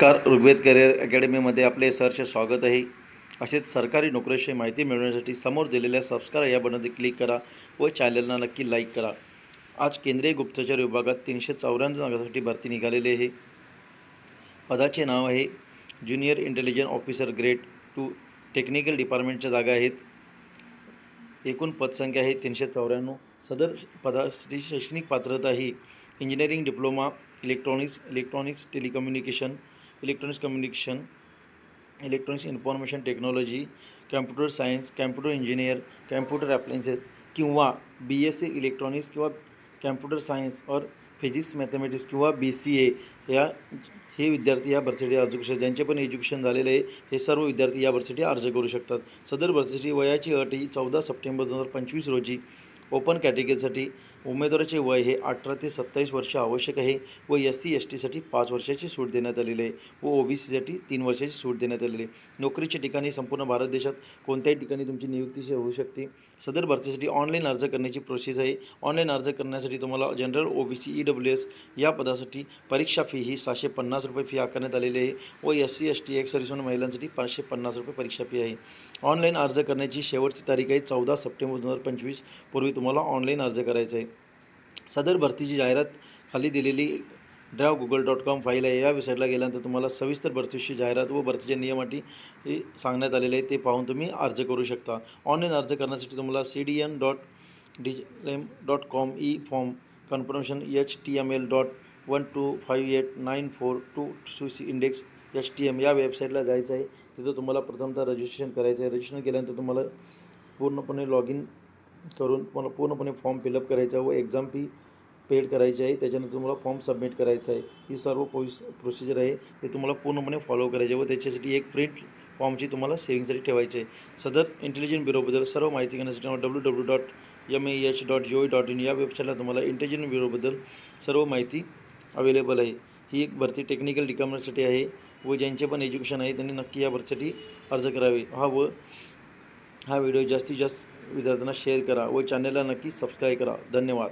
नमस्कार ऋग्वेद करिअर अकॅडमीमध्ये आपले सहर्ष स्वागत आहे असेच सरकारी नोकरीविषयी माहिती मिळवण्यासाठी समोर दिलेल्या सबस्क्राईब या बटनवर क्लिक करा व चॅनलला नक्की लाईक करा. आज केंद्रीय गुप्तचर विभागात तीनशे चौऱ्याण्णव जागासाठी भरती निघालेली आहे. पदाचे नाव आहे junior intelligent officer grade two technical डिपार्टमेंटच्या जागा आहेत. एकूण पदसंख्या आहे तीनशे चौऱ्याण्णव. सदर पदासाठी शैक्षणिक पात्रता ही engineering diploma electronics electronics telecommunication electronics communication electronics information technology computer science computer engineer computer appliances किंवा बी एस सी इलेक्ट्रॉनिक्स किंवा कॅम्प्युटर सायन्स और फिजिक्स मॅथमॅटिक्स किंवा बी सी ए या हे विद्यार्थी या भरतीसाठी अर्ज करू शकतात. ज्यांचे पण एज्युकेशन झालेले आहे हे सर्व विद्यार्थी या भरतीसाठी अर्ज करू शकतात. सदर भरतीसाठी वयाची अट ही चौदा सप्टेंबर दोन हजार पंचवीस रोजी ओपन कॅटेगरीसाठी उमेदवाराचे वय हे अठरा ते सत्तावीस वर्ष आवश्यक आहे व एस सी एस टीसाठी पाच वर्षाची सूट देण्यात आलेली आहे व ओ बी सीसाठी तीन वर्षाची सूट देण्यात आलेली आहे. नोकरीच्या ठिकाणी संपूर्ण भारत देशात कोणत्याही ठिकाणी तुमची नियुक्ती होऊ शकते. सदर भरतीसाठी ऑनलाईन अर्ज करण्याची प्रोसेस आहे. ऑनलाईन अर्ज करण्यासाठी तुम्हाला general O B C E W S या पदासाठी परीक्षा फी ही सहाशे पन्नास रुपये फी आकारण्यात आलेली आहे व S C S T ex serviceman महिलांसाठी पाचशे पन्नास रुपये परीक्षा फी आहे. ऑनलाईन अर्ज करण्याची शेवटची तारीख आहे चौदा सप्टेंबर दोन हजार पंचवीस. पूर्वी तुम्हाला ऑनलाईन अर्ज करायचा आहे. सदर भरतीची जाहिरात खाली दिलेली drive Google dot com file आहे. या वेबसाईटला गेल्यानंतर तुम्हाला सविस्तर भरतीची जाहिरात व भरतीच्या नियमाटी सांगण्यात आलेले आहे ते पाहून तुम्ही अर्ज करू शकता. ऑनलाईन अर्ज करण्यासाठी तुम्हाला C D N dot D M dot com E form confirmation H T M L dot one two five eight nine four two two C index H T M या वेबसाईटला जायचं आहे. तिथं तुम्हाला प्रथमतः रजिस्ट्रेशन करायचं आहे. रजिस्ट्रेशन केल्यानंतर तुम्हाला पूर्णपणे लॉग इन करून तुम्हाला पूर्णपणे फॉर्म फिलअप करायचा व एक्झाम फी पेड करायची आहे. त्याच्यानंतर तुम्हाला फॉर्म सबमिट करायचा आहे. ही सर्व प्रोस प्रोसिजर आहे. ते तुम्हाला पूर्णपणे फॉलो करायचे व त्याच्यासाठी एक प्रिंट फॉर्मची तुम्हाला सेविंगसाठी ठेवायची आहे. सदर इंटेलिजंट ब्युरोबद्दल सर्व माहिती घेण्यासाठी W W dot M A H dot G O dot in या वेबसाईटला तुम्हाला इंटेलिजंट ब्युरोबद्दल सर्व माहिती अवेलेबल आहे. ही एक भरती टेक्निकल डिपार्टमेंटसाठी आहे व ज्यांचे पण एज्युकेशन आहे त्यांनी नक्की या भरतीसाठी अर्ज करावे. हा व हा व्हिडिओ जास्तीत जास्त विद्यार्थ्यांना शेअर करा व चॅनलला नक्की सबस्क्राईब करा. धन्यवाद.